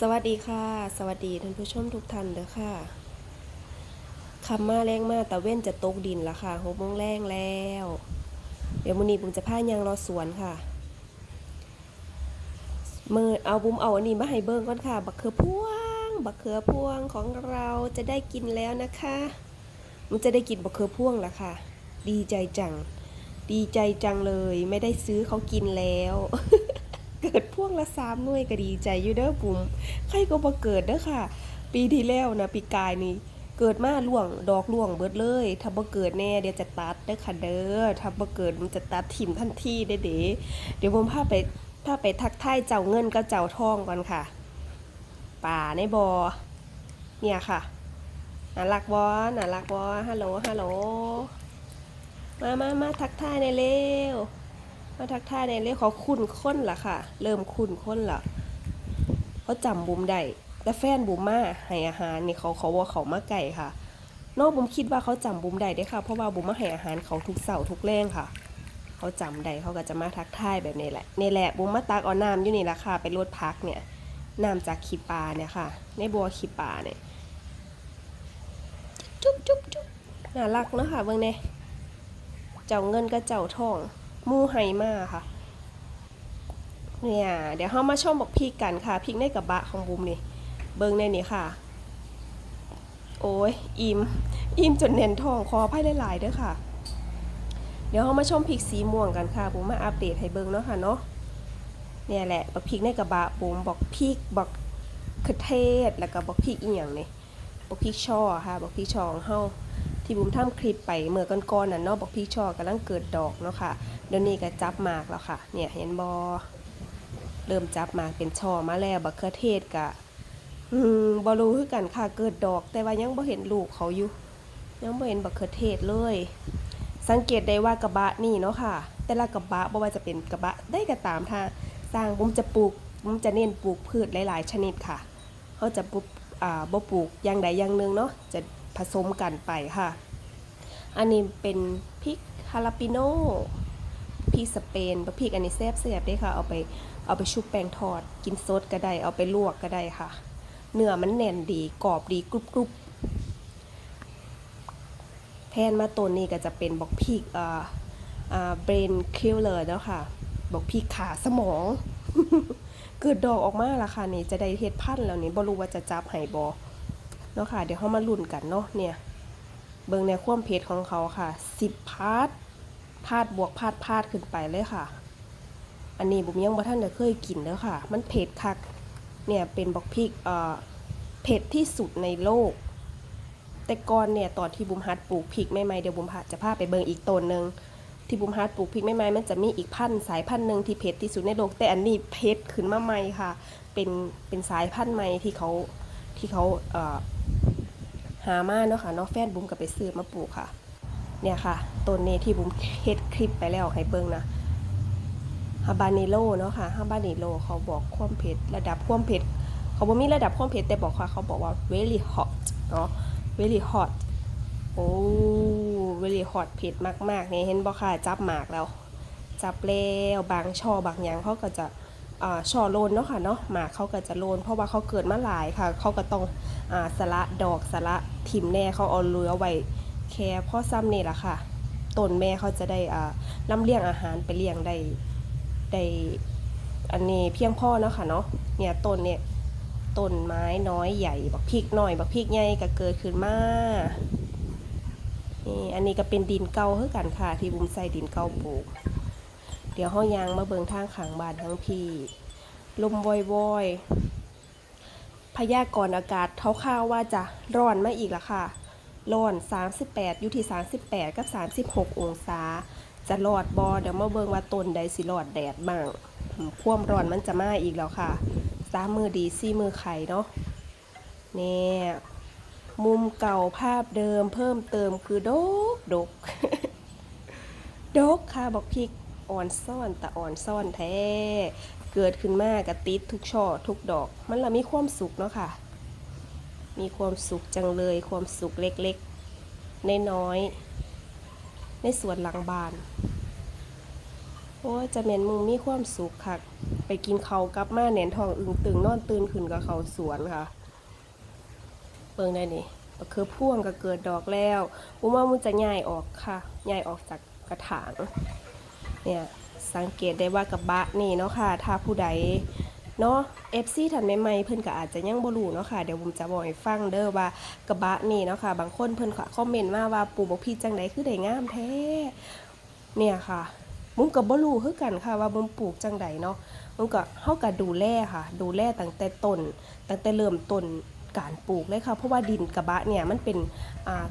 สวัสดีค่ะ สวัสดีท่านผู้ชมทุกท่านเด้อค่ะคำมาแรงมาแต่เว้นจะตกดินละค่ะหกโมงแรงแล้ว เดี๋ยวมื้อนี้ผมจะพายังรอสวนค่ะเมื่อเอาบุมเอาอันนี้มาให้เบิ่งก่อนค่ะ บักเขือพวง บักเขือพวงของเราจะได้กินแล้วนะคะ มันจะได้กินบักเขือพวงละค่ะ ดีใจจัง ดีใจจังเลย ไม่ได้ซื้อเขากินแล้ว เกิดพ่วงละสามหน่วยก็ดีใจอยู่เด้อปุ่มใครก็บ่เกิดเด้อค่ะ ปีที่แล้วนะปีกายนี่เกิดมาล่วงดอกล่วงเบิดเลย ถ้าบ่เกิดแน่เดี๋ยวจะตัดเด้อค่ะเด้อถ้าบ่เกิดมันจะตัดถิ่มทันทีเด้เด้เดี๋ยวผมพาไปพาไปทักทายเจ้าเงินกับเจ้าทองก่อนค่ะ ป่าในบอ่เนี่ยค่ะน่ารักบ่น่ารักบ่ฮัลโหลฮัลโหลมามามาทักทายในเร็ว มาทักทายในเรื่องเขาคุ้นค้นล่ะค่ะ เริ่มคุ้นค้นละเขาจำบุมได้แต่แฟนบุมมาให้อาหารนี่เขาเขาว่าเขามาไก่ค่ะนอกบุมคิดว่าเขาจำบุมได้ได้ค่ะ เพราะว่าบุมมาให้อาหารเขาทุกเสาร์ทุกแรงค่ะ เขาจำได้เขาก็จะมาทักทายแบบนี้แหละนี่แหละบุมมาตักเอาน้ำอยู่นี่ละค่ะไปรดพักเนี่ยน้ำจากขี้ปลาเนี่ยค่ะ ในบัวขี้ปลาเนี่ยจุ๊บจุ๊บจุ๊บน่ารักเนาะค่ะเบิ่งเนี่ยเจ้าเงินกับเจ้าทอง มูไฮมาค่ะ เนี่ยเดี๋ยวเรามาชมบอกพริกกันค่ะพริกในกระบะของบุมนี่ เบิ้งในนี่ค่ะ โอ้ยอิ่มอิ่มจนเน่นทองคอไพ่หลายๆเด้อค่ะ เดี๋ยวเรามาชมพริกสีม่วงกันค่ะบุมมาอัปเดตให้เบิ้งเนาะค่ะเนาะเนี่ยแหละบอกพริกในกระบะบุมบอกพริกบอกกระเทศแล้วก็บอกพริกอีหยังนี่บอกพริกช่อค่ะบอกพริกช่อของเฮาที่บุมทำคลิปไปเมื่อก่อนๆน่ะเนาะบอกพี่ชอกำลังเกิดดอกเนาะค่ะ ดี๋ยวนี้ก็จับหมากแล้วค่ะ เนี่ยเห็นบอเริ่มจับหมากเป็นช่อมาแล้วบักเขือเทศกะอืมบรู้คือกันค่ะเกิดดอก แต่ว่ายังบ่เห็นลูกเขาอยู่ ยังบ่เห็นบักเขือเทศเลย สังเกตได้ว่ากระบะนี่เนาะค่ะ แต่ละกระบะบ่ว่าจะเป็นกระบะได้ก็ตามถ้าสร้างบุมจะปลูกบุมจะเน้นปลูกพืชหลาย ๆ ชนิดค่ะเขาจะปลูกอ่าบ่ปลูกอย่างใดอย่างหนึ่งเนาะจะผสมกันไปค่ะ อันนี้เป็นพริกฮาลาปิโน พริกสเปนพริกอันนี้แซ่บแซ่บๆเด้ค่ะ เอาไปเอาไปชุบแป้งทอด กินสดก็ได้ เอาไปลวกก็ได้ค่ะ เนื้อมันแน่นดีกรอบดีกรุบกรุบแทนมาตัวนี้ก็จะเป็นบอกพริกอ่าอ่าเบรนคิลเลอร์เนาะค่ะบอกพริกขาสมอง เกิดดอกออกมาละค่ะนี่จะได้เฮ็ดพันแล้วนี่บ่รู้ว่าจะจับให้บ่เนาะค่ะ เดี๋ยวเฮามาลุ้นกันเนาะเนี่ย เบิ่งในความเผ็ดของเขาค่ะสิบพาร์ท พาดบวกพาดพาดขึ้นไปเลยค่ะ อันนี้บุมยังบ่ท่านได้เคยกินเด้อค่ะ มันเผ็ดคัก เนี่ยเป็นบอกพริกเอ่อเผ็ดที่สุดในโลก แต่ก่อนเนี่ยตอนที่บุมฮัดปลูกพริกใหม่ๆเดี๋ยวบุมจะพาไปเบิ่งอีกต้นหนึ่งที่บุมฮัดปลูกพริกใหม่ๆมันจะมีอีกพันธุ์สายพันธุ์หนึ่งที่เผ็ดที่สุดในโลกแต่อันนี้เผ็ดขึ้นมาใหม่ค่ะ เป็นเป็นสายพันธุ์ใหม่ที่เขาที่เขาเอ่อหามาเนาะค่ะเนาะแฟนบุ้มก็ไปซื้อมาปลูกค่ะ เนี่ยค่ะต้นนี้ที่บุ้มเฮ็ดคลิปไปแล้วให้เบิ่งนะฮาบาเนโลเนาะค่ะฮาบาเนโลเขาบอกความเผ็ดระดับความเผ็ดเขาบอกมีระดับความเผ็ดแต่บอกว่าเขาบอกว่า very hot เนาะ very hot โอ้ very hot เผ็ดมากๆเนี่ยเห็นบ่ค่ะจับหมากแล้วจับแล้วบางช่อบางอย่างเขาก็จะช่อโลนเนาะค่ะเนาะหมากเขาก็จะโลน เพราะว่าเขาเกิดมาหลายค่ะ เขาก็ต้องอสละดอกสละถิ่มแน่เขาเอาเรือไว้ แค่พ่อซ้ำนี่แหละค่ะต้นแม่เขาจะได้อ่าลำเลียงอาหารไปเลี้ยงได้ได้อันนี้เพียงพ่อเนาะค่ะเนาะเนี่ยต้นเนี่ยต้นไม้น้อยใหญ่บักพริกหน่อยบักพริกใหญ่ก็เกิดขึ้นมานี่อันนี้ก็เป็นดินเก่าคือกันค่ะ ที่บุมใส่ดินเก่าปลูก เดี๋ยวห้อยางมาเบิงทางขางบานทั้งพี่ลมวอยวอยพยากรณ์อากาศเขาข่าวว่าจะร้อนมาอีกละค่ะ ร้อน 38 อยู่ที่ 38 กับ 36 องศา จะรอดบอเดี๋ยวมาเบิงว่าต้นใดสิรอดแดดบ้างควมร้อนมันจะมาอีกแล้วค่ะสามมือดีสี่มือไข่เนาะเนี่ยมุมเก่าภาพเดิมเพิ่มเติมคือดกดกดกค่ะบอกพริกอ่อนซ่อนแต่อ่อนซ่อนแท้ เกิดขึ้นมากกระติดทุกช่อทุกดอก มันละมีความสุขเนาะค่ะ มีความสุขจังเลย ความสุขเล็กๆน้อยๆในสวนหลังบ้าน โอ้จะเหม็นมุงมีความสุขค่ะไปกินเขากลับมาแหนนทองอึงตึงนอนตื่นขึ้นกับเขาสวนค่ะเบิ่งได้นี่มะเขือพ่วงก็เกิดดอกแล้วผมว่ามันจะใหญ่ออกค่ะใหญ่ออกจากกระถางเนี่ยสังเกตได้ว่ากระบะนี่เนาะค่ะ ถ้าผู้ใด เนาะ FC ทันใหม่ๆเพิ่นก็อาจจะยังบ่รู้เนาะค่ะเดี๋ยวผมจะบอกให้ฟังเด้อว่ากระบะนี่เนาะค่ะ บางคนเพิ่นก็คอมเมนต์มาว่าปลูกบ่พี่จังไดคือได้งามแท้เนี่ยค่ะ มุมก็บ่รู้คือกันค่ะ ว่ามุมปลูกจังใดเนาะมุมก็เฮาก็ดูแลค่ะ ดูแลตั้งแต่ต้นตั้งแต่เริ่มต้นการปลูกเลยค่ะ เพราะว่าดินกระบะเนี่ยมันเป็นอ่า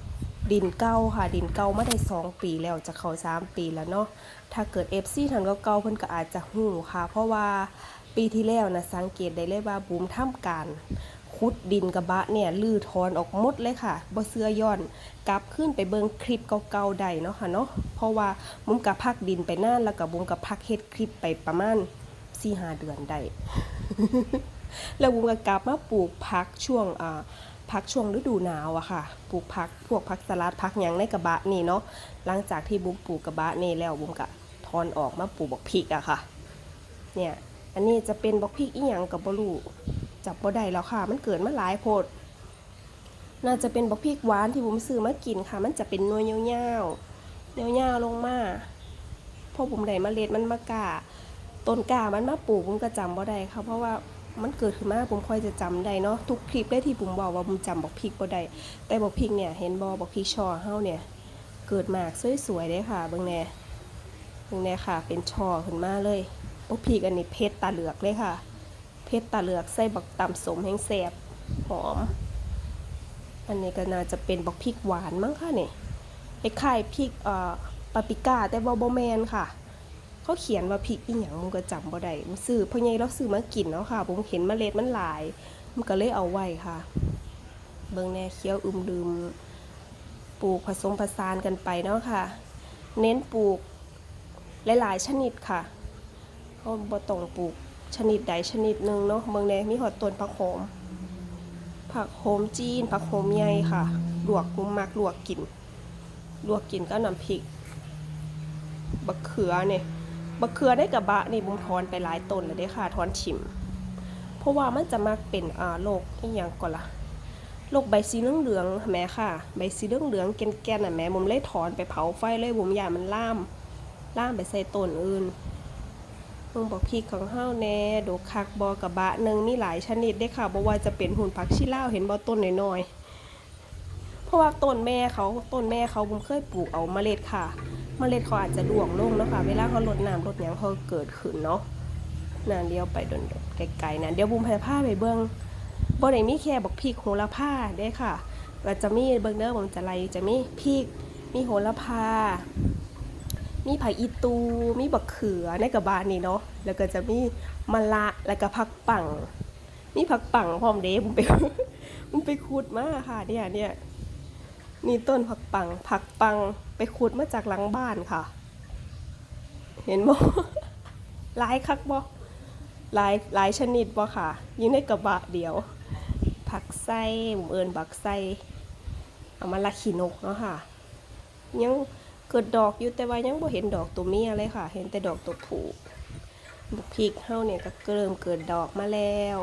ดินเก่าค่ะดินเก่ามาได้สองปีแล้วจะเข้าสามปีแล้วเนาะถ้าเกิด FC ทันก็เก่าๆเพิ่นก็อาจจะหูค่ะ เพราะว่า ปีที่แล้วนะสังเกตได้เลยว่าบูมทำการขุดดินกระบะเนี่ยลื้อถอนออกหมดเลยค่ะบ่เสื้อย้อนกลับขึ้นไปเบิ่งคลิปเก่าๆได้เนาะค่ะเนาะเพราะว่าบุมกับพักดินไปนานแล้วก็บุมกับพักเฮ็ดคลิปไปประมาณ4-5เดือนได้แล้วบุมก็กลับมาปลูกผักช่วงอ่าพักช่วงฤดูหนาวอะค่ะ ปลูกผักพวกผักสลัดผักยังในกระบะนี่เนาะ หลังจากที่บุมปลูกกระบะนี่แล้วบุมก็ถอนออกมาปลูกบักพริกอะค่ะ เนี่ย อันนี้จะเป็นบักพริกอีหยังกับบลูจับบ่ได้แล้วค่ะ มันเกิดมาหลายโพดน่าจะเป็นบักพริกหวานที่บุมซื้อมากินค่ะ มันจะเป็นน่วยยาวๆยาวๆลงมาพอบุมได้เมล็ดมันมากาต้นกามันมาปลูกบุมก็จำบ่ได้ค่ะเพราะว่ามันเกิดขึ้นมาผมค่อยจะจำได้เนาะทุกคลิปได้ที่ผมบอกว่าผมจำบักพริกบ่ได้แต่บักพริกเนี่ยเห็นบ่บักพริกชอเฮาเนี่ย เกิดมากสวยๆเลยค่ะเบิ่งแน่เบิ่งแน่ค่ะ เป็นชอขึ้นมาเลย บักพริกอันนี้เพชรตาเหลือกเลยค่ะ เพชรตาเหลือกใส่บักตำสมแห้งแซ่บหอม อันนี้ก็น่าจะเป็นบักพริกหวานมั้งค่ะเนี่ยไอ้ไข่พริกเอ่อปาปิก้าแต่ว่าบ่แมนค่ะ เขาเขียนว่าพริกอีหยังมันก็จำบ่ได้มันซื้อพ่อใหญ่เราซื้อมากินเนาะค่ะผมเห็นเมล็ดมันหลาย มันก็เลยเอาไว้ค่ะ เบิ่งแน่เคี้ยวอึมลืมปลูกผสมผสานกันไปเนาะค่ะ เน้นปลูกหลายๆชนิดค่ะ เขาบ่ต้องปลูกชนิดใดชนิดหนึ่งเนาะเมืองแนมีหอดต้นผักหอมผักโหมจีน ผักโหมใหญ่ค่ะ ลวกมุมมักลวกกิน ลวกกินก็น้ำพริก บักเขือเนี่ยบักเขือได้กับบะนี่บุมทอนไปหลายต้นแล้วเด้ค่ะทอนชิม เพราะว่ามันจะมักเป็นอ่าโรคอีหยังก่อนล่ะโรคใบสีเหลืองๆแม่ค่ะ ใบสีเหลืองๆแกนๆน่ะแม่ผมเลยถอนไปเผาไฟเลยผมอย่ามันล่ามล่ามไปใส่ต้นอื่น มึงบอกพริกของเฮาแน่ดอกคักบอกระบะหนึ่งมีหลายชนิดได้ค่ะบ่ว่าจะเป็นหุ่นผักชีลาวเห็นบ่ต้นน้อยๆเพราะว่าต้นแม่เขาต้นแม่เขาผมเคยปลูกเอาเมล็ดค่ะ เมล็ดเขาอาจจะร่วงลงเนาะค่ะเวลาเขาลดน้ำลดหยังเขาเกิดขึ้นเนาะน่าเดียวไปโดนๆไกลๆนะเดี๋ยวบุมพาผ้าไปเบิ่งบ่ได้มีแค่บักพริกโหระพาเด้ค่ะก็จะมีเบิ่งเด้อผมจะไล่จะมีพริกมีโหระพา มีผักอีตู มีบักเขือในกระบาลนี่เนาะ แล้วก็จะมีมะละแล้วก็ผักปัง มีผักปังพร้อมเด้ผมไปผมไปขุดมาค่ะเนี่ยเนี่ยนี่ต้นผักปัง ผักปังไปขุดมาจากหลังบ้านค่ะ เห็นบ่หลายคักบ่หลายหลายชนิดบ่ค่ะยู่ในกระบะเดียว ผักไส้ผมเอิญบักไส้เอามาละขีนกเนาะค่ะยัง เกิดดอกอยู่แต่ว่ายังบ่เห็นดอกตัวเมียเลยค่ะ เห็นแต่ดอกตัวผู้บักพริกเฮาเนี่ยก็เริ่มเกิดดอกมาแล้ว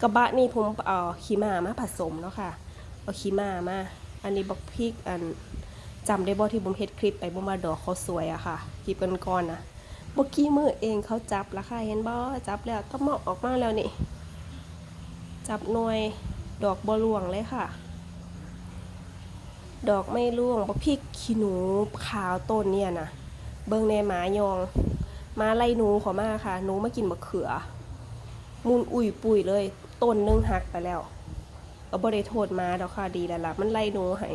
กระบะนี่ผมเอาขี้มามาผสมเนาะค่ะเอาขี้มามาอันนี้บักพริกอันจำได้บ่ที่ผมเฮ็ดคลิปไปบ่มาดอกเขาสวยอะค่ะคลิปก่อนๆนะเมื่อกี้มือเองเขาจับแล้วค่ะเห็นบ่จับแล้วก็เหมาะออกมาแล้วนี่ จับหน่วยดอกบอลวงเลยค่ะ ดอกไม่ร่วงบะพริกขี้หนูขาวต้นเนี่ยนะเบิ่งในหมายองหมาไล่หนูขอมาค่ะหนูมากินมะเขือมุนอุ่ยปุ๋ยเลยต้นนึงหักไปแล้วเอาบ่ได้โทษมาดอกค่ะดีแล้วล่ะมันไล่หนูให้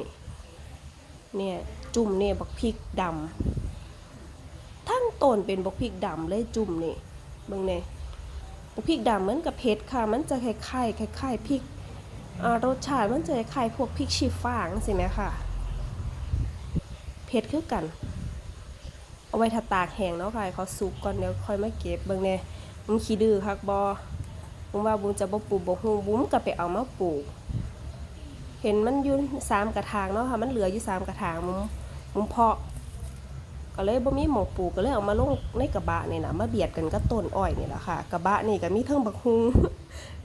เนี่ย จุ่มเนี่ยบักพริกดำทั้งต้นเป็นบักพริกดำเลยจุ่มนี่เบิ่งเนี่ยบักพริกดำเหมือนกับเผ็ดค่ะ มันจะคล้ายๆคล้ายๆพริก รสชาติมันจะคล้ายพวกพริกชี้ฟ้างสิไหมค่ะ เผ็ดคือกัน เอาไว้ถ้าตากแห้งเนาะค่ะเขาสุกก่อนเดี๋ยวค่อยมาเก็บเบิ่งเนี่ยมันขี้ดื้อคักบ่ผมว่าบุญจะบ่ปลูกบ่ฮู้บุ้มก็ไปเอามาปลูก เห็นมันอยู่สามกระถางเนาะค่ะ มันเหลืออยู่สามกระถางมุมมุมเพาะ ก็เลยบ่มีหมองปลูกก็เลยเอามาลงในกระบะนี่นะมาเบียดกันกับต้นอ้อยนี่แหละค่ะ กระบะนี่ก็มีเทั้งบักฮุง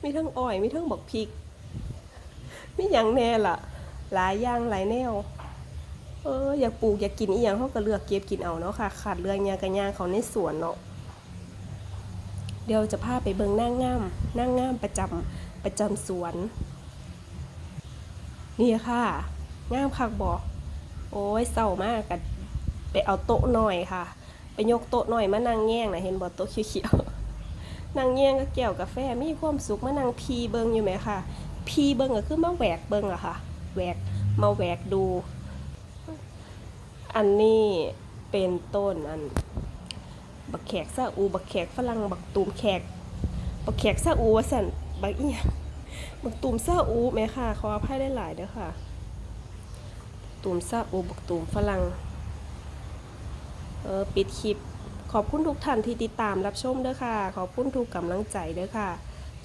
มีเทั้งอ้อยมีเทั้งบักพริก มีหยังแน่ล่ะ หลายอย่างหลายแนว เอออยากปลูกอยากกินอีหยังเขาก็เลือกเก็บกินเอาเนาะค่ะ ขาดเรื่องยางกันยางเขาในสวนเนาะ เดี๋ยวจะพาไปเบิงนางงามนางงามประจำประจำสวน นี่ค่ะงามคักบอกโอ้ยเศร้ามากกันไปเอาโต๊ะหน่อยค่ะ ไปยกโต๊ะหน่อยมานั่งแง่งนะเห็นบอโต๊ะเขียวๆนั่งแง่งก็แก้วกาแฟมีความสุขมานั่งพีเบิงอยู่ไหมค่ะ พีเบิงก็คือมาแหวกเบิงอะค่ะแหวกมาแหวกดู อันนี้เป็นต้นอันบักแขกซาอูบักแขกฝรั่งบักตูมแขกบักแขกซาอูว่าสันบักเอียบักตูมซาอูแม่ค่ะขออภัยได้หลายๆเด้อค่ะตูมซาอูบักตูมฝรั่งเออปิดคลิปขอบคุณทุกท่านที่ติดตามรับชมเด้อค่ะ ขอบคุณทุกกำลังใจเด้อค่ะ